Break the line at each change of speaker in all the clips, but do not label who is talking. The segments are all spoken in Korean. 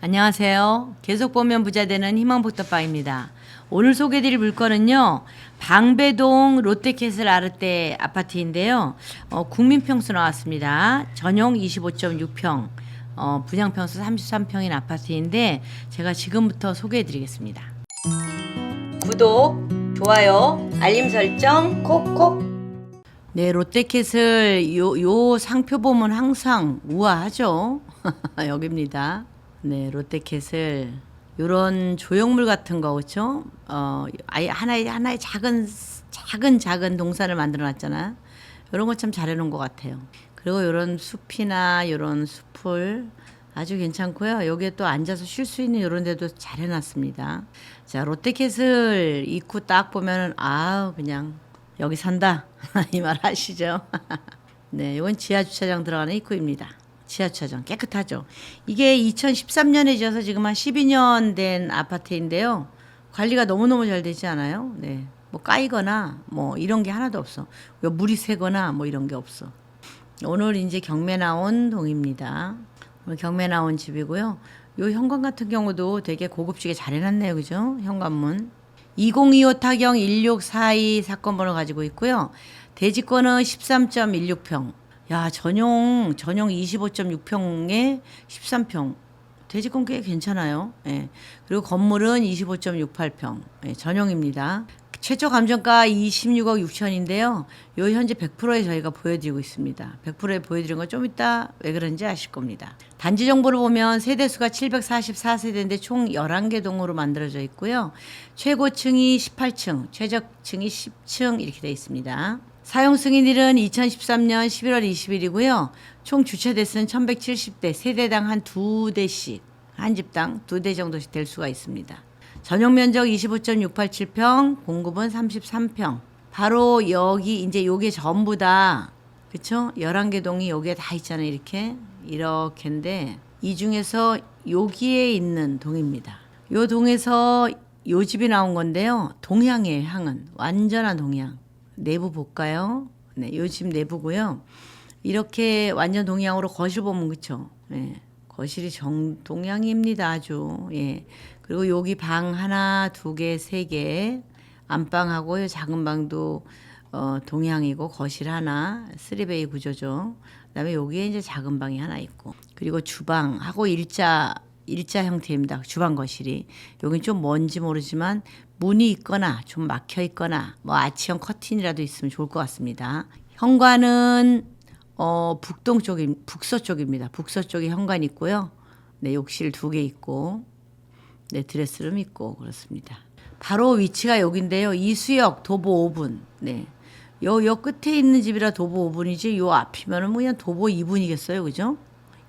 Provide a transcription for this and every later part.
안녕하세요. 계속 보면 부자 되는 희망복덕방입니다. 오늘 소개드릴 물건은요. 방배동 롯데캐슬 아르떼 아파트인데요. 어, 국민평수 나왔습니다. 전용 25.6평, 어, 분양평수 33평인 아파트인데 제가 지금부터 소개해드리겠습니다. 구독, 좋아요, 알림 설정 콕콕. 네, 롯데캐슬 요, 요 상표 보면 항상 우아하죠. 여기입니다. 네, 롯데캐슬 요런 조형물 같은 거 그렇죠? 어, 아예 하나의 하나의 작은 작은 작은 동산을 만들어 놨잖아. 요런 거 참 잘해 놓은 것 같아요. 그리고 요런 숲이나 요런 숲을 아주 괜찮고요. 여기에 또 앉아서 쉴 수 있는 요런 데도 잘 해놨습니다. 자, 롯데캐슬 입구 딱 보면은 아우 그냥 여기 산다 이말 하시죠. 네, 이건 지하 주차장 들어가는 입구입니다. 지하 주차장 깨끗하죠. 이게 2013년에 지어서 지금 한 12년 된 아파트인데요. 관리가 너무너무 잘 되지 않아요? 네. 뭐 까이거나 뭐 이런 게 하나도 없어. 왜 물이 새거나 뭐 이런 게 없어. 오늘 이제 경매 나온 동입니다. 오늘 경매 나온 집이고요. 요 현관 같은 경우도 되게 고급지게 잘 해놨네요. 그죠? 현관문. 2025 타경 1642 사건 번호 가지고 있고요. 대지권은 13.16평. 야, 전용 전용 25.6평에 13평. 대지권 꽤 괜찮아요. 예. 그리고 건물은 25.68평. 예, 전용입니다. 최초 감정가 26억 6천인데요. 요 현재 100%에 저희가 보여드리고 있습니다. 100%에 보여드린 건 좀 이따 왜 그런지 아실 겁니다. 단지 정보를 보면 세대수가 744세대인데 총 11개 동으로 만들어져 있고요. 최고층이 18층, 최저층이 10층 이렇게 되어 있습니다. 사용 승인일은 2013년 11월 20일이고요. 총 주차 대수는 1170대, 세대당 한 두 대씩, 한 집당 두 대 정도씩 될 수가 있습니다. 전용 면적 25.687평, 공급은 33평. 바로 여기 이제 요게 전부 다 그쵸? 11개 동이 여기에 다 있잖아요. 이렇게 이렇게인데 이 중에서 여기에 있는 동입니다. 요 동에서 요 집이 나온 건데요. 동향이에요. 향은 완전한 동향. 내부 볼까요? 네, 요집 내부고요. 이렇게 완전 동향으로 거실 보면 그쵸? 예. 거실이 정동향입니다. 아주. 예. 그리고 여기 방 하나, 두 개, 세 개. 안방하고 요 작은 방도 어, 동향이고 거실 하나, 쓰리베이 구조죠. 그다음에 여기에 이제 작은 방이 하나 있고 그리고 주방하고 일자 일자 형태입니다. 주방 거실이 여기 좀 뭔지 모르지만 문이 있거나 좀 막혀 있거나 뭐 아치형 커튼이라도 있으면 좋을 것 같습니다. 현관은 어, 북동 쪽이 북서 쪽입니다. 북서 쪽에 현관 있고요. 네, 욕실 두 개 있고 네, 드레스룸 있고 그렇습니다. 바로 위치가 여긴데요. 이수역 도보 5분. 네. 요, 요 끝에 있는 집이라 도보 5분이지 요 앞이면은 뭐 그냥 도보 2분이겠어요. 그죠?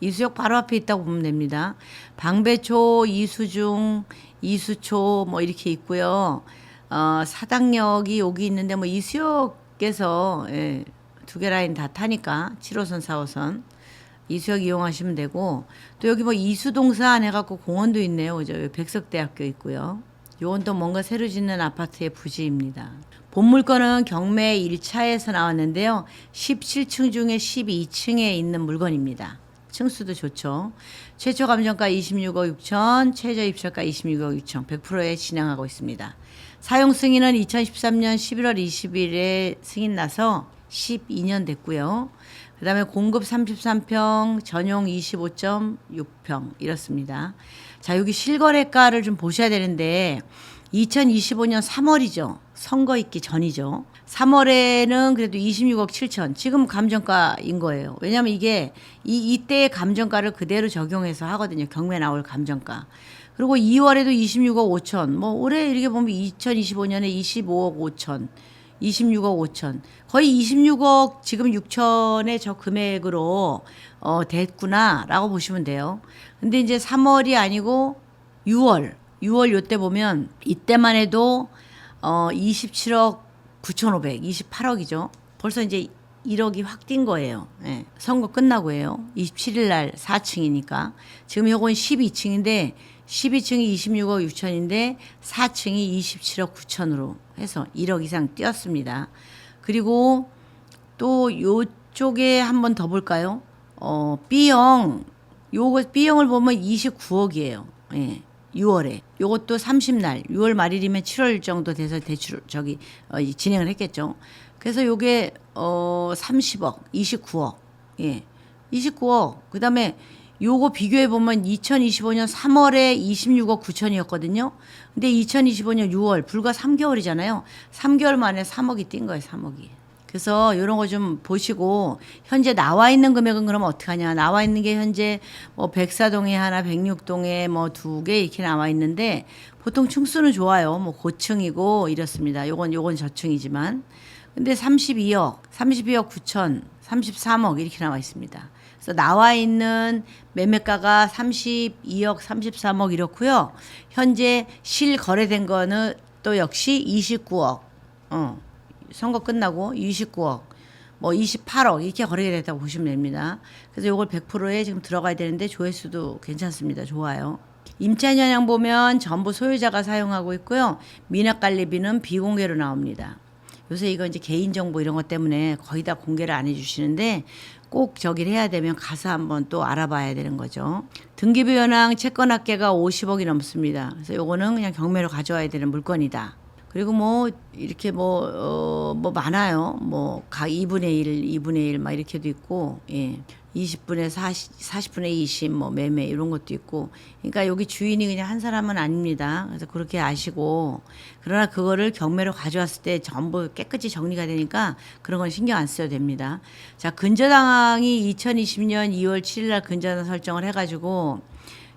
이수역 바로 앞에 있다고 보면 됩니다. 방배초, 이수중, 이수초 뭐 이렇게 있고요. 어, 사당역이 여기 있는데 뭐 이수역에서 예, 두개 라인 다 타니까 7호선, 4호선 이수역 이용하시면 되고 또 여기 뭐 이수동산 해갖고 공원도 있네요. 그죠? 백석대학교 있고요. 요건 또 뭔가 새로 짓는 아파트의 부지입니다. 본 물건은 경매 1차에서 나왔는데요. 17층 중에 12층에 있는 물건입니다. 층수도 좋죠. 최초 감정가 26억 6천, 최저 입찰가 26억 6천, 100%에 진행하고 있습니다. 사용 승인은 2013년 11월 20일에 승인 나서 12년 됐고요. 그 다음에 공급 33평, 전용 25.6평 이렇습니다. 자, 여기 실거래가를 좀 보셔야 되는데 2025년 3월이죠. 선거 있기 전이죠. 3월에는 그래도 26억 7천. 지금 감정가인 거예요. 왜냐하면 이게 이 이때의 감정가를 그대로 적용해서 하거든요. 경매 나올 감정가. 그리고 2월에도 26억 5천. 뭐 올해 이렇게 보면 2025년에 25억 5천. 26억 5천. 거의 26억 지금 6천의 저 금액으로 어 됐구나라고 보시면 돼요. 근데 이제 3월이 아니고 6월. 6월 요때 보면 이때만 해도 어 27억 9,500, 28억이죠. 벌써 이제 1억이 확 뛴 거예요. 예. 선거 끝나고 해요. 27일 날 4층이니까. 지금 요건 12층인데 12층이 26억 6천인데 4층이 27억 9천으로 해서 1억 이상 뛰었습니다. 그리고 또 요쪽에 한번 더 볼까요? 어, B형 요거 B형을 보면 29억이에요. 예. 6월에 요것도 30날 6월 말일이면 7월 정도 돼서 대출 저기 어, 이 진행을 했겠죠. 그래서 요게 어 30억, 29억. 예. 29억. 그다음에 요거 비교해 보면 2025년 3월에 26억 9천이었거든요. 근데 2025년 6월 불과 3개월이잖아요. 3개월 만에 3억이 뛴 거예요, 3억이. 그래서 이런 거 좀 보시고 현재 나와 있는 금액은 그럼 어떻게 하냐? 나와 있는 게 현재 뭐 백사동에 하나, 백육동에 뭐 두 개 이렇게 나와 있는데 보통 층수는 좋아요. 뭐 고층이고 이렇습니다. 요건 요건 저층이지만 근데 32억, 32억 9천, 33억 이렇게 나와 있습니다. 그래서 나와 있는 매매가가 32억, 33억 이렇고요. 현재 실 거래된 거는 또 역시 29억. 어. 선거 끝나고 29억, 뭐 28억 이렇게 거래가 됐다고 보시면 됩니다. 그래서 이걸 100%에 지금 들어가야 되는데 조회수도 괜찮습니다. 좋아요. 임차인연양 보면 전부 소유자가 사용하고 있고요. 미납관리비는 비공개로 나옵니다. 요새 이거 이제 개인정보 이런 것 때문에 거의 다 공개를 안 해주시는데 꼭 저기를 해야 되면 가서 한번 또 알아봐야 되는 거죠. 등기부 현황 채권 합계가 50억이 넘습니다. 그래서 요거는 그냥 경매로 가져와야 되는 물건이다. 그리고 뭐 이렇게 뭐어 뭐 많아요. 뭐 각 2분의 1, 2분의 1 막 이렇게도 있고 예. 20분의 40, 40분의 20, 뭐 매매 이런 것도 있고. 그러니까 여기 주인이 그냥 한 사람은 아닙니다. 그래서 그렇게 아시고 그러나 그거를 경매로 가져왔을 때 전부 깨끗이 정리가 되니까 그런 건 신경 안 써도 됩니다. 자, 근저당이 2020년 2월 7일 날 근저당 설정을 해 가지고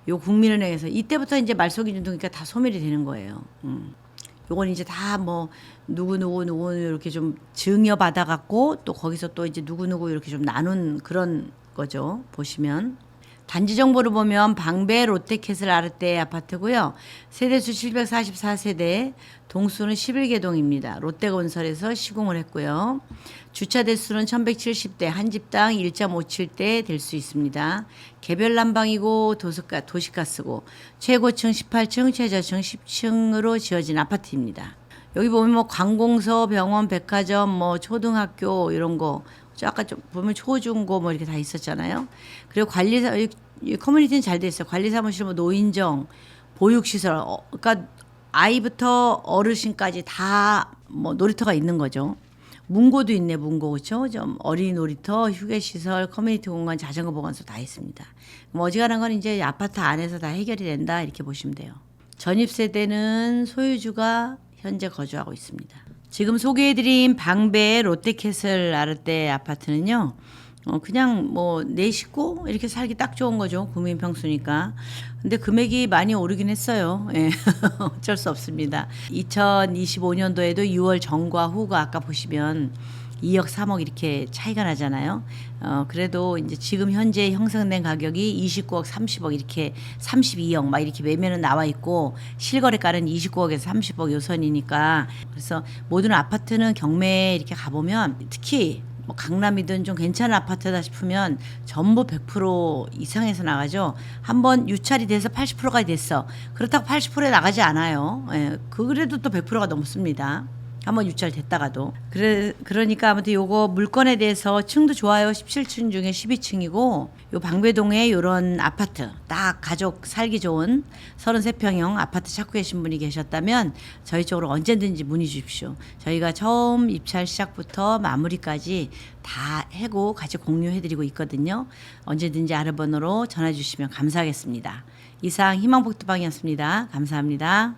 요 국민은행에서 이때부터 이제 말소기 준동이니까 다 소멸이 되는 거예요. 음. 요건 이제 다 뭐 누구 누구 누구 이렇게 좀 증여 받아 갖고 또 거기서 또 이제 누구 누구 이렇게 좀 나눈 그런 거죠. 보시면 단지 정보를 보면 방배 롯데캐슬 아르떼 아파트고요. 세대수 744세대, 동수는 11개 동입니다. 롯데건설에서 시공을 했고요. 주차 대수는 1170대, 한 집당 1.57대 될 수 있습니다. 개별 난방이고 도시가, 도시가스고 최고층 18층, 최저층 10층으로 지어진 아파트입니다. 여기 보면 뭐 관공서, 병원, 백화점, 뭐 초등학교 이런 거. 저 아까 좀 보면 초중고 뭐 이렇게 다 있었잖아요. 그리고 관리사 커뮤니티는 잘 돼 있어요. 관리사무실 뭐 노인정, 보육시설, 어, 그러니까 아이부터 어르신까지 다 뭐 놀이터가 있는 거죠. 문고도 있네, 문고 그렇죠? 좀 어린이 놀이터, 휴게 시설, 커뮤니티 공간, 자전거 보관소 다 있습니다. 뭐 어지간한 건 이제 아파트 안에서 다 해결이 된다 이렇게 보시면 돼요. 전입 세대는 소유주가 현재 거주하고 있습니다. 지금 소개해드린 방배 롯데캐슬 아르떼 아파트는요. 어 그냥 뭐 내 식구 이렇게 살기 딱 좋은 거죠 국민 평수니까 근데 금액이 많이 오르긴 했어요 예 어쩔 수 없습니다 2025년도에도 6월 전과 후가 아까 보시면 2억 3억 이렇게 차이가 나잖아요. 어, 그래도 이제 지금 현재 형성된 가격이 29억 30억 이렇게 32억 막 이렇게 매매는 나와 있고 실거래가는 29억에서 30억 요선이니까 그래서 모든 아파트는 경매에 이렇게 가보면 특히 뭐 강남이든 좀 괜찮은 아파트다 싶으면 전부 100% 이상에서 나가죠. 한번 유찰이 돼서 80%가 됐어. 그렇다고 80%에 나가지 않아요. 예, 그래도 또 100%가 넘습니다. 한번 유찰됐다가도. 그래 그러니까 아무튼 요거 물건에 대해서 층도 좋아요. 17층 중에 12층이고 요 방배동에 요런 아파트 딱 가족 살기 좋은 33평형 아파트 찾고 계신 분이 계셨다면 저희 쪽으로 언제든지 문의 주십시오. 저희가 처음 입찰 시작부터 마무리까지 다 해고 같이 공유해 드리고 있거든요. 언제든지 아르번호로 전화 주시면 감사하겠습니다. 이상 희망복도방이었습니다. 감사합니다